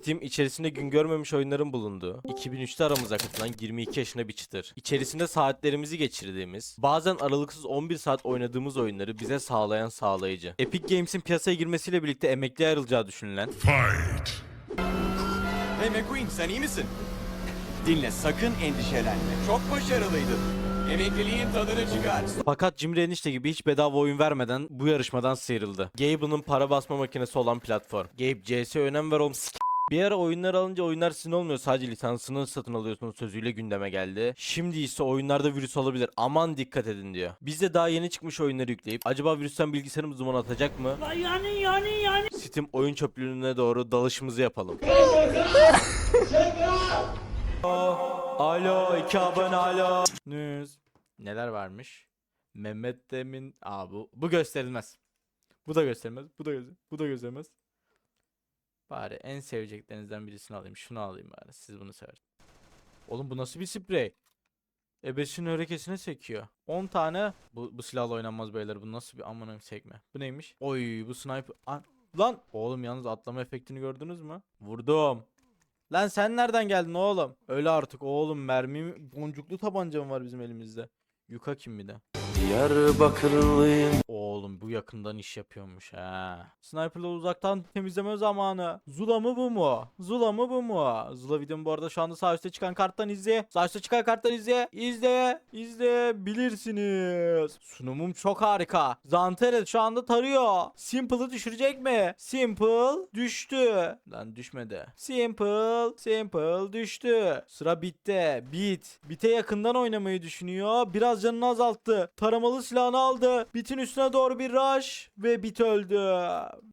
Steam içerisinde gün görmemiş oyunların bulunduğu, 2003'te aramıza katılan 22 yaşında bir çıtır. İçerisinde saatlerimizi geçirdiğimiz, bazen aralıksız 11 saat oynadığımız oyunları bize sağlayan sağlayıcı. Epic Games'in piyasaya girmesiyle birlikte emekli ayrılacağı düşünülen, Hey McQueen sen iyi misin? Dinle sakın endişelenme. Çok başarılıydın. Emekliliğin tadını çıkar. fakat Cimri Enişte gibi hiç bedava oyun vermeden bu yarışmadan sıyrıldı. Gabe'ın para basma makinesi olan platform. Gabe CS'ye önem ver oğlum bir ara oyunlar alınca oyunlar sizin olmuyor sadece lisansını satın alıyorsunuz sözüyle gündeme geldi. Şimdi ise oyunlarda virüs olabilir aman dikkat edin diyor. Biz de daha yeni çıkmış oyunları yükleyip acaba virüsten bilgisayarımız duman atacak mı? Yani yani yani. Steam oyun çöplüğüne doğru dalışımızı yapalım. alo iki abone alo. News. Neler varmış? Mehmet Demin. Aa bu bu gösterilmez. Bu da gösterilmez. Bu da göster bu da gösterilmez. Bari en seveceklerinizden birisini alayım. Şunu alayım bari. Siz bunu sever. Oğlum bu nasıl bir sprey? Ebesinin örekesine sekiyor. 10 tane. Bu, bu silahla oynanmaz beyler. Bu nasıl bir aman sekme. Bu neymiş? Oy bu sniper. An- Lan. Oğlum yalnız atlama efektini gördünüz mü? Vurdum. Lan sen nereden geldin oğlum? Öyle artık oğlum mermi boncuklu tabancam var bizim elimizde. Yuka kim bir de? Diyarbakırlıyım Oğlum bu yakından iş yapıyormuş ha. Sniper'la uzaktan temizleme zamanı. Zula mı bu mu? Zula mı bu mu? Zula videomu bu arada şu anda sağ üstte çıkan karttan izle. Sağ üstte çıkan karttan izle. İzle. İzle. Bilirsiniz. Sunumum çok harika. Zanteres şu anda tarıyor. Simple'ı düşürecek mi? Simple düştü. Lan düşmedi. Simple. Simple düştü. Sıra bitti. Bit. Bit'e yakından oynamayı düşünüyor. Biraz canını azalttı. Taramalı silahını aldı. Bit'in üstüne doğru bir rush. Ve Bit öldü.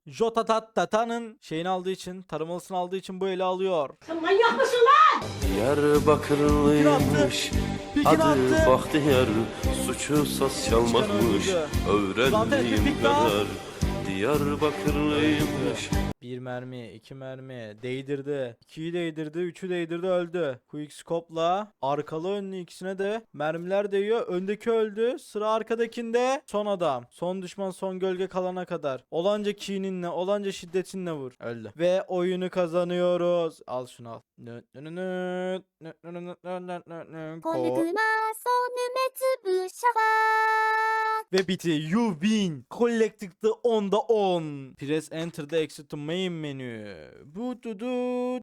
Jota Tata'nın şeyini aldığı için, taramalısını aldığı için bu eli alıyor. Sen manyak mısın lan? Diyarbakırlıymış Adı attı. Bahtiyar Suçu saz çalmakmış Öğrendiğim kadar Diyarbakırlıymış bir mermi, iki mermi. Değdirdi. İkiyi değdirdi, üçü değdirdi öldü. Quick arkalı önlü ikisine de mermiler değiyor. Öndeki öldü. Sıra arkadakinde son adam. Son düşman son gölge kalana kadar. Olanca kininle, olanca şiddetinle vur. Öldü. Ve oyunu kazanıyoruz. Al şunu al. Ve bitti. You win. Collected the 10'da 10. Press enter the exit to make main menu. Bu du du.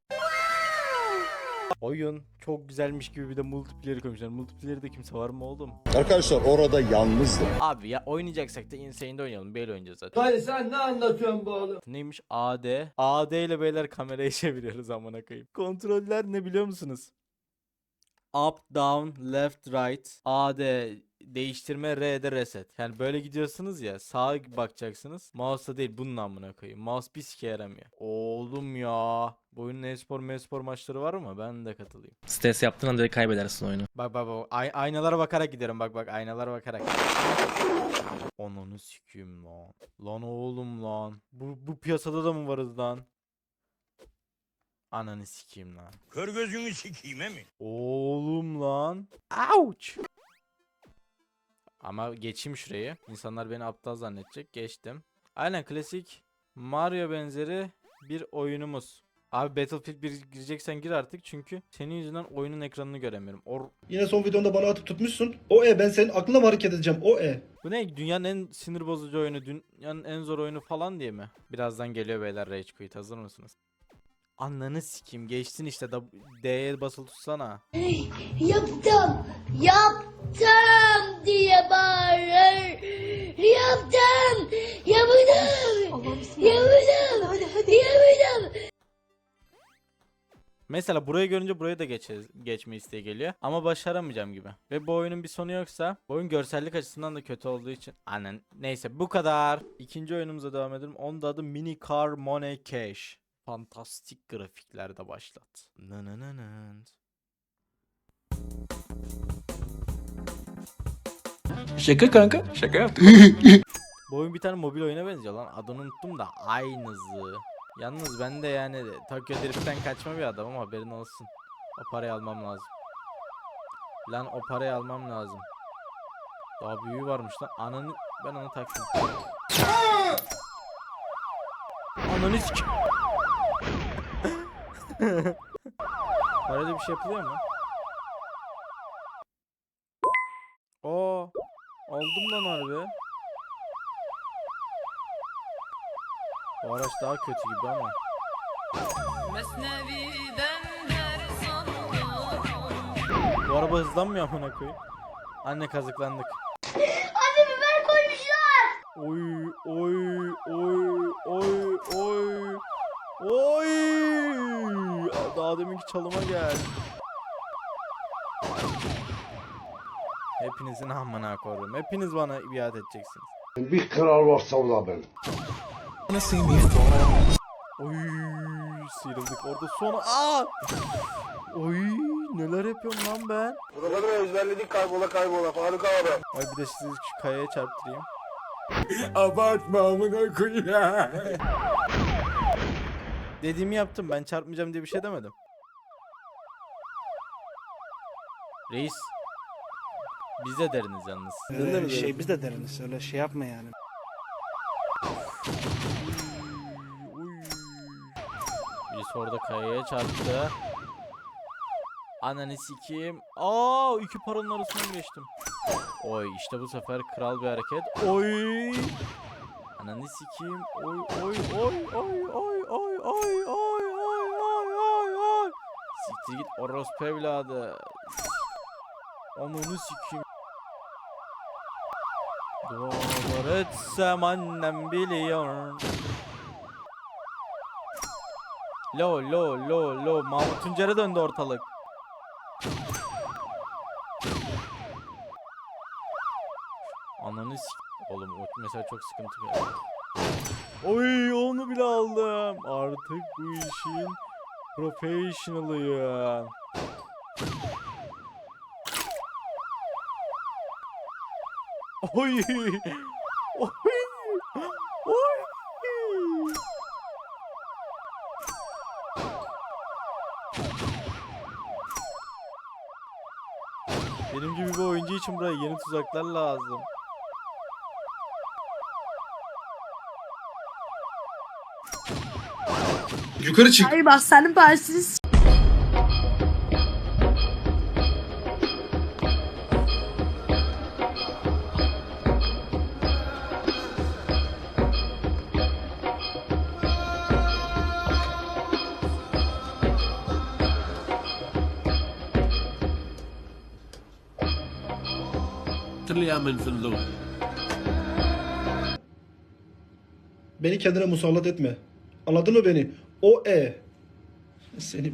Oyun çok güzelmiş gibi bir de multiplayer koymuşlar. Multiplayer'de kimse var mı oğlum? Arkadaşlar orada yalnızdım. Abi ya oynayacaksak da Insane'de oynayalım. Böyle oynayacağız zaten. Dayı sen ne anlatıyorsun bu oğlum? Neymiş? AD. AD ile beyler kamerayı çeviriyoruz amına koyayım. Kontroller ne biliyor musunuz? Up, down, left, right. AD değiştirme R'de reset. Yani böyle gidiyorsunuz ya sağa bakacaksınız. Mouse'da değil bunun amına koyayım. Mouse bir sike yaramıyor. Oğlum ya. Bu oyunun e-spor me-spor maçları var mı? Ben de katılayım. Stres yaptığın anda direkt kaybedersin oyunu. Bak bak bak. Ay- aynalara bakarak gidiyorum. Bak bak aynalara bakarak. Ananı sikeyim lan. Lan oğlum lan. Bu, bu piyasada da mı varız lan? Ananı sikeyim lan. Kör gözünü sikeyim mi? Oğlum lan. Ouch. Ama geçeyim şurayı. İnsanlar beni aptal zannedecek. Geçtim. Aynen klasik Mario benzeri bir oyunumuz. Abi Battlefield 1 gireceksen gir artık çünkü senin yüzünden oyunun ekranını göremiyorum. Or Yine son videonda bana atıp tutmuşsun. O e ben senin aklına mı hareket edeceğim? O e. Bu ne? Dünyanın en sinir bozucu oyunu, dünyanın en zor oyunu falan diye mi? Birazdan geliyor beyler Rage Quit. Hazır mısınız? Ananı sikeyim. Geçtin işte. D'ye basılı tutsana. Yaptım, yaptım diye bağırır. Yaptım, yaptım, yaptım, yaptım. Mesela burayı görünce buraya da geçe, geçme isteği geliyor. Ama başaramayacağım gibi. Ve bu oyunun bir sonu yoksa bu oyun görsellik açısından da kötü olduğu için. Annen. Neyse bu kadar. İkinci oyunumuza devam edelim. Onun da adı Mini Car Money Cash. Fantastik grafiklerde başlat. Nınınının. Şaka kanka. Şaka yaptım. Bu oyun bir tane mobil oyuna benziyor lan. Adını unuttum da aynısı. Yalnız ben de yani Tokyo Drift'ten kaçma bir adamım haberin olsun. O parayı almam lazım. Lan o parayı almam lazım. Daha büyüğü varmış lan. Ananı ben onu taktım. Ananı sik. Arada bir şey yapılıyor mu? Aldım lan harbi. Bu araç daha kötü gibi ama. Bu araba hızlanmıyor amına koyayım. Anne kazıklandık. Anne biber koymuşlar. Oy oy oy oy oy. Oy! Daha deminki çalıma gel. Hepinizin amına koyarım. Hepiniz bana biat edeceksiniz. Bir kral varsa o da ben. Oy sıyrıldık orada sonra aa Oy neler yapıyorum lan ben Buraları ezberledik kaybola kaybola Faruk abi. Ay bir de sizi şu kayaya çarptırayım Abartma amına koyayım. Dediğimi yaptım ben çarpmayacağım diye bir şey demedim Reis Biz de deriniz yalnız Öyle şey biz de deriniz öyle şey yapma yani. Oy. Birisi orada kayaya çarptı Ananı sikeyim Aa iki paranın arasından geçtim Oy işte bu sefer kral bir hareket Oy Ananı sikeyim Oy oy oy oy oy oy oy oy oy oy oy oy Siktir git orospu evladı Ananı sikeyim Dualar etsem annem biliyor Lo lo lo lo Mahmut Tuncer'e döndü ortalık Ananı sik... Oğlum o mesela çok sıkıntı bir Oy onu bile aldım. Artık bu işin professional'ıyım. Oy. Oy. Oy. Benim gibi bir oyuncu için buraya yeni tuzaklar lazım. Yukarı çık. Hayır bak senin parçası Beni kendine musallat etme. Anladın mı beni? O e. Seni